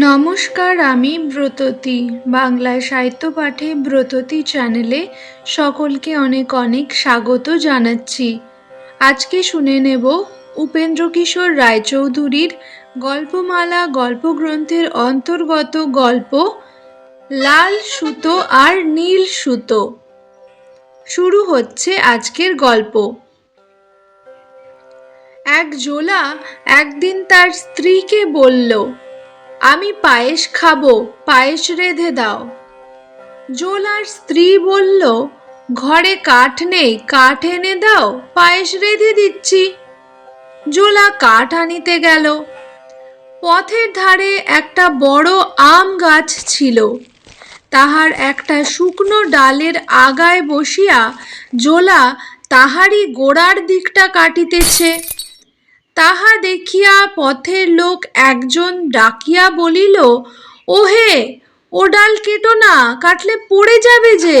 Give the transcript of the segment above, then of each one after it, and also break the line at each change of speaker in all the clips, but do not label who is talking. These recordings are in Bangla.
নমস্কার, আমি ব্রততী। বাংলায় সাহিত্য পাঠে ব্রততী চ্যানেলে সকলকে অনেক অনেক স্বাগত জানাচ্ছি। আজকে শুনে নেব উপেন্দ্র কিশোর রায়চৌধুরীর গল্পমালা, গল্পগ্রন্থের অন্তর্গত গল্প, লাল সুতো আর নীল সুতো। শুরু হচ্ছে আজকের গল্প। এক জোলা একদিন তার স্ত্রীকে বলল আমি পায়েস খাব, পায়েস রেঁধে দাও। জোলার স্ত্রী বলল, ঘরে কাঠ নেই, কাঠ এনে দাও, পায়েস রেঁধে দিচ্ছি। জোলা কাঠ আনিতে গেল। পথের ধারে একটা বড় আম গাছ ছিল। তাহার একটা শুকনো ডালের আগায় বসিয়া জোলা তাহারই গোড়ার দিকটা কাটিতেছে। তাহা দেখিয়া পথের লোক একজন ডাকিয়া বলিল, ওহে ও ডাল কেটো না কাটলে পড়ে যাবে যে?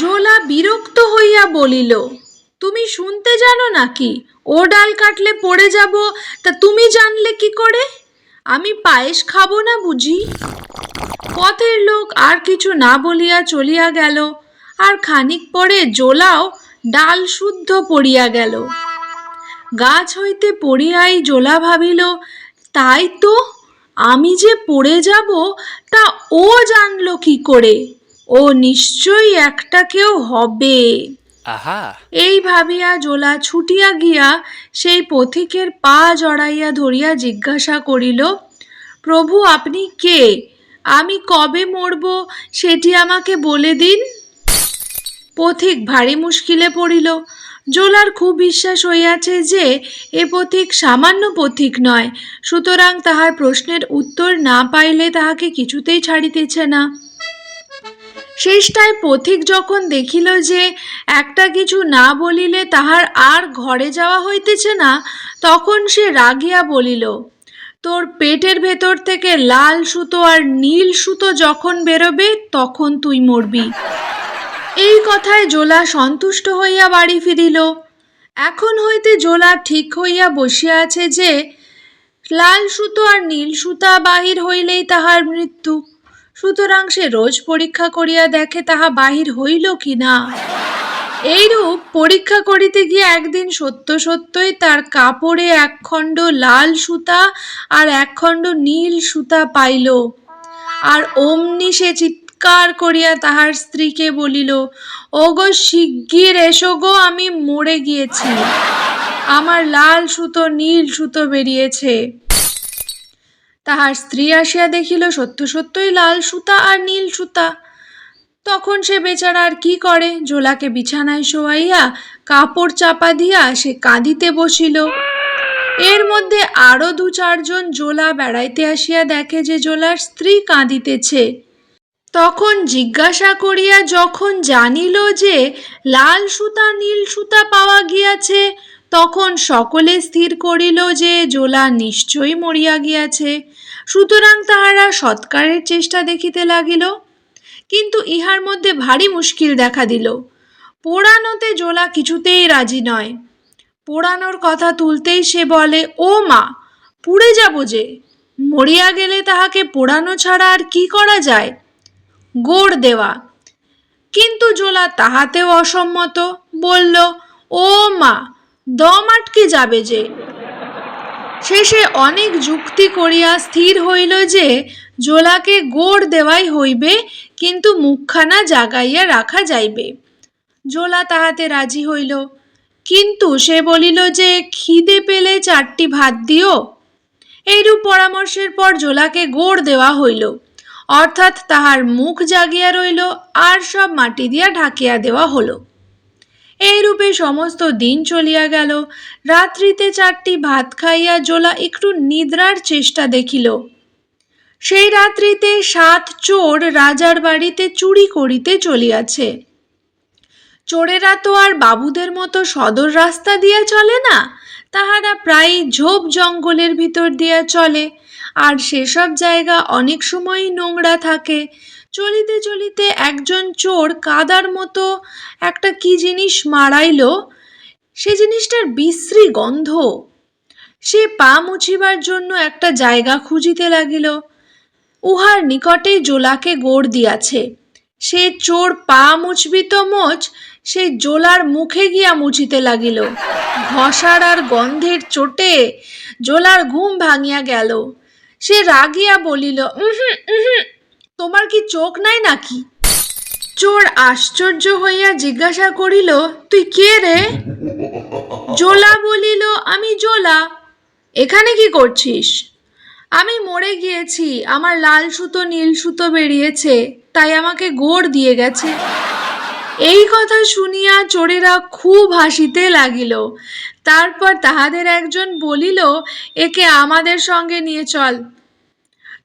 জোলা বিরক্ত হইয়া বলিল, তুমি শুনতে জানো নাকি ও ডাল কাটলে পড়ে যাব, তা তুমি জানলে কি করে? আমি পায়েস খাব না বুঝি? পথের লোক আর কিছু না বলিয়া চলিয়া গেল, আর খানিক পরে জোলাও ডাল শুদ্ধ পড়িয়া গেল। গাছ হইতে পড়িয়াই জোলা ভাবিল তাই তো আমি যে পড়ে যাব তা ও জানলো কি করে? ও নিশ্চয়ই একটা কেউ হবে।
আহা!
এই ভাবিয়া জোলা ছুটিয়া গিয়া সেই পথিকের পা জড়াইয়া ধরিয়া জিজ্ঞাসা করিল প্রভু আপনি কে? আমি কবে মরব সেটি আমাকে বলে দিন? পথিক ভারী মুশকিলে পড়িল জোলার খুব বিশ্বাস হইয়াছে যে, এ পথিক সামান্য পথিক নয়। সুতরাং তাহার প্রশ্নের উত্তর না পাইলে তাহাকে কিছুতেই ছাড়িতেছে না। শেষটায় পথিক যখন দেখিল যে, একটা কিছু না বলিলে তাহার আর ঘরে যাওয়া হইতেছে না, তখন সে রাগিয়া বলিল, তোর পেটের ভেতর থেকে লাল সুতো আর নীল সুতো যখন বেরোবে, তখন তুই মরবি। এই কথায় জোলা সন্তুষ্ট হইয়া বাড়ি ফিরিল। এখন হইতে জোলা ঠিক হইয়া বসিয়া আছে যে, লাল সুতো আর নীল সুতা বাহির হইলেই তাহার মৃত্যু। সুতরাং সে রোজ পরীক্ষা করিয়া দেখে তাহা বাহির হইল কি না এইরূপ পরীক্ষা করিতে গিয়ে একদিন সত্য সত্যই তার কাপড়ে একখণ্ড লাল সুতা আর একখণ্ড নীল সুতা পাইল। আর অমনি সে চিৎকার করিয়া তাহার স্ত্রীকে বলিল, ওগো, শিগগির এসো গো, আমি মরে গিয়েছি। আমার লাল সুতো, নীল সুতো বেরিয়েছে। তাহার স্ত্রী আসিয়া দেখিল, সত্য সত্যই লাল সুতা আর নীল সুতা। তখন সে বেচারা আর কি করে? জোলাকে বিছানায় শোয়াইয়া, কাপড় চাপা দিয়া সে কাঁদিতে বসিল। এর মধ্যে আরও দু চারজন জোলা বেড়াইতে আসিয়া দেখে যে জোলার স্ত্রী কাঁদিতেছে। তখন জিজ্ঞাসা করিয়া যখন জানিল যে লাল সুতা, নীল সুতা পাওয়া গিয়াছে, তখন সকলে স্থির করিল যে জোলা নিশ্চয়ই মরিয়া গিয়াছে। সুতরাং তাহারা সৎকারের চেষ্টা দেখিতে লাগিল। কিন্তু ইহার মধ্যে ভারী মুশকিল দেখা দিল। পোড়ানোতে জোলা কিছুতেই রাজি নয়। পোড়ানোর কথা তুলতেই সে বলে, ও মা, পুড়ে যাব যে। মরিয়া গেলে তাহাকে পোড়ানো ছাড়া আর কি করা যায়? গোড় দেওয়া। কিন্তু জোলা তাহাতেও অসম্মত, বলল, ও মা, দম আটকে যাবে যে। শেষে অনেক যুক্তি করিয়া স্থির হইল যে, জোলাকে গোড় দেওয়াই হইবে, কিন্তু মুখখানা জাগাইয়া রাখা যাইবে। জোলা তাহাতে রাজি হইল। কিন্তু সে বলিল যে, খিদে পেলে চারটি ভাত দিও? এইরূপ পরামর্শের পর জোলাকে গোড় দেওয়া হইল। অর্থাৎ তাহার মুখ জাগিয়া রইল আর সব মাটি দিয়া ঢাকিয়া দেওয়া হলো। এইরূপে সমস্ত দিন চলিয়া গেল। রাত্রিতে চারটি ভাত খাইয়া জোলা একটু নিদ্রার চেষ্টা দেখিল। সেই রাত্রিতে সাত চোর রাজার বাড়িতে চুরি করিতে চলিয়াছে। চোরেরা তো আর বাবুদের মতো সদর রাস্তা দিয়া চলে না, তাহারা প্রায় ঝোপ জঙ্গলের ভিতর দিয়া চলে। আর সেসব জায়গা অনেক সময়ই নোংরা থাকে। চলিতে চলিতে একজন চোর কাদার মতো একটা কি জিনিস মারাইল? সে জিনিসটার বিশ্রী গন্ধ। সে পা মুছিবার জন্য একটা জায়গা খুঁজিতে লাগিল। উহার নিকটে জোলাকে গোড় দিয়াছে। সে চোর পা মুছবি তো মোচ, সে জোলার মুখে গিয়া মুছিতে লাগিল। ঘষার আর গন্ধের চোটে জোলার ঘুম ভাঙিয়া গেল। সে রাগিয়া বলিল তোমার কি চোখ নাই নাকি? চোর আশ্চর্য হইয়া জিজ্ঞাসা করিল, তুই কে রে? জোলা বলিল, আমি জোলা, এখানে কি করছিস? আমি মরে গিয়েছি, আমার লাল সুতো, নীল সুতো বেরিয়েছে, তাই আমাকে গোড় দিয়ে গেছে। এই কথা শুনিয়া চোরেরা খুব হাসিতে লাগিল। তারপর তাহাদের একজন বলিল, একে আমাদের সঙ্গে নিয়ে চল।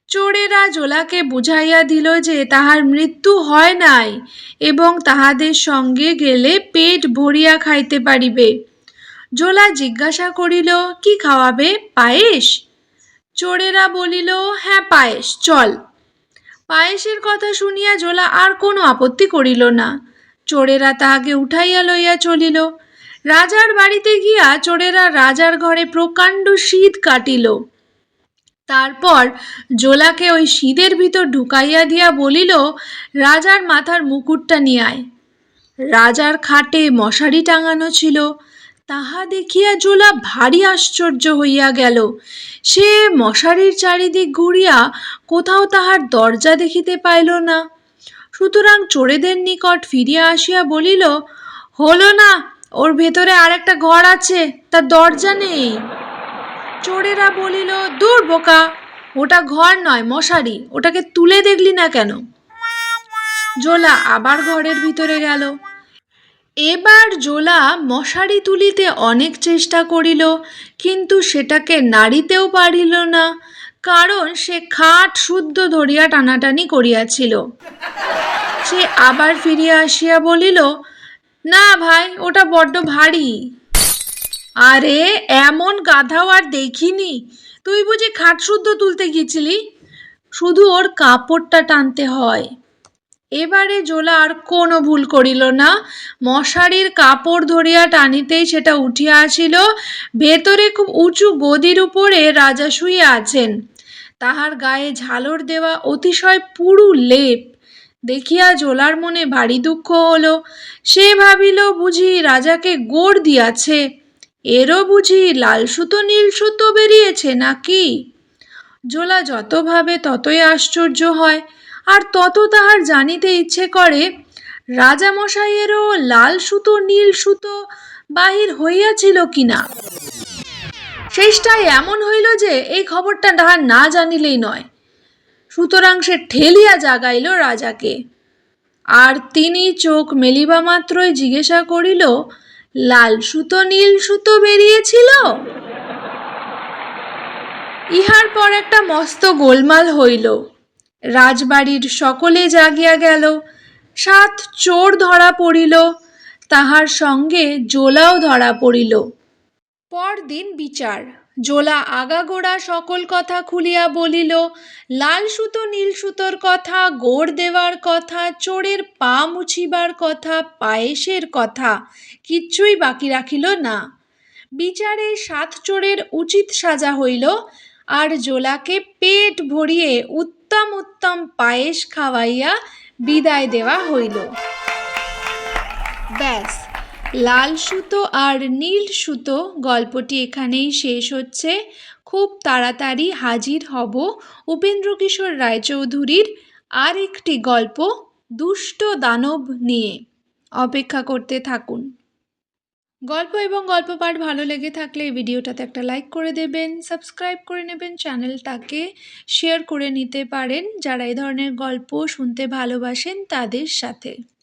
চোরেরা জোলাকে বুঝাইয়া দিল যে তাহার মৃত্যু হয় নাই এবং তাহাদের সঙ্গে গেলে পেট ভরিয়া খাইতে পারিবে। জোলা জিজ্ঞাসা করিল, কি খাওয়াবে, পায়েস? চোরেরা বলিল হ্যাঁ পায়েস, চল। পায়েসের কথা শুনিয়া জোলা আর কোনো আপত্তি করিল না। চোরেরা তাহাকে উঠাইয়া লইয়া চলিল। রাজার বাড়িতে গিয়া চোরেরা রাজার ঘরে প্রকাণ্ড শীত কাটিল। তারপর জোলাকে ওই শীতের ভিতর ঢুকাইয়া দিয়া বলিল, রাজার মাথার মুকুটটা নিয়ে রাজার খাটে মশারি টাঙানো ছিল। তাহা দেখিয়া জোলা ভারী আশ্চর্য হইয়া গেল। সে মশারির চারিদিক ঘুরিয়া কোথাও তাহার দরজা দেখিতে পাইল না। সুতরাং চোরেদের নিকট ফিরিয়া আসিয়া বলিল, হলো না, ওর ভেতরে আর একটা ঘর আছে, তার দরজা নেই। চোরেরা বলিল, দূর বোকা, ওটা ঘর নয় মশারি, ওটাকে তুলে দেখলি না কেন? জোলা আবার ঘরের ভিতরে গেল। এবার জোলা মশারি তুলিতে অনেক চেষ্টা করিল, কিন্তু সেটাকে নাড়িতেও পারিল না, কারণ সে খাট শুদ্ধ ধরিয়া টানাটানি করিয়াছিল। সে আবার ফিরিয়া আসিয়া বলিল, না ভাই, ওটা বড্ড ভারী। আরে, এমন গাধাও আর দেখিনি। তুই বুঝি খাট শুদ্ধ তুলতে গিয়েছিলি শুধু ওর কাপড়টা টানতে হয়। এবারে জোলা আর কোনো ভুল করিল না। মশারির কাপড় ধরিয়া টানিতেই সেটা উঠিয়া আসিল। ভেতরে খুব উঁচু গদির উপরে রাজা শুইয়া আছেন। তাহার গায়ে ঝালর দেওয়া অতিশয় পুরু লেপ। দেখিয়া জোলার মনে ভারী দুঃখ হলো। সে ভাবিল বুঝি রাজাকে গোড় দিয়াছে। এরও বুঝি লাল সুতো, নীল সুতো বেরিয়েছে নাকি? জোলা যত ভাবে ততই আশ্চর্য হয়, আর তত তাহার জানিতে ইচ্ছে করে, রাজামশাইয়েরও লাল সুতো, নীল সুতো বাহির হইয়াছিল কিনা? শেষটায় এমন হইল যে, এই খবরটা তাহার না জানিলেই নয়। সুতরাং সে ঠেলিয়া জাগাইল রাজাকে। আর তিনি চোখ মেলিবা মাত্রই জিজ্ঞাসা করিল, লাল সুতো, নীল সুতো বেরিয়েছিল? ইহার পর একটা মস্ত গোলমাল হইল। রাজবাড়ির সকলে জাগিয়া গেল। সাত চোর ধরা পড়িল। তাহার সঙ্গে জোলাও ধরা পড়িল। পরদিন বিচার। জোলা আগাগোড়া সকল কথা খুলিয়া বলিল, লাল সুতো, নীল সুতোর কথা, গোড় দেওয়ার কথা, চোরের পা মুছিবার কথা, পায়েসের কথা, কিচ্ছুই বাকি রাখিল না। বিচারে সাত চোরের উচিত সাজা হইল, আর জোলাকে পেট ভরিয়ে উত্তম উত্তম পায়েস খাওয়াইয়া বিদায় দেওয়া হইল। ব্যাস। লাল সুতো আর নীল সুতো গল্পটি এখানেই শেষ হচ্ছে। খুব তাড়াতাড়ি হাজির হব উপেন্দ্র কিশোর রায়চৌধুরীর আর একটি গল্প দুষ্ট দানব নিয়ে। অপেক্ষা করতে থাকুন। গল্প এবং গল্প পাঠ ভালো লেগে থাকলে এই ভিডিওটাতে একটা লাইক করে দেবেন, সাবস্ক্রাইব করে নেবেন, চ্যানেলটাকে শেয়ার করে নিতে পারেন যারা এই ধরনের গল্প শুনতে ভালোবাসেন তাদের সাথে।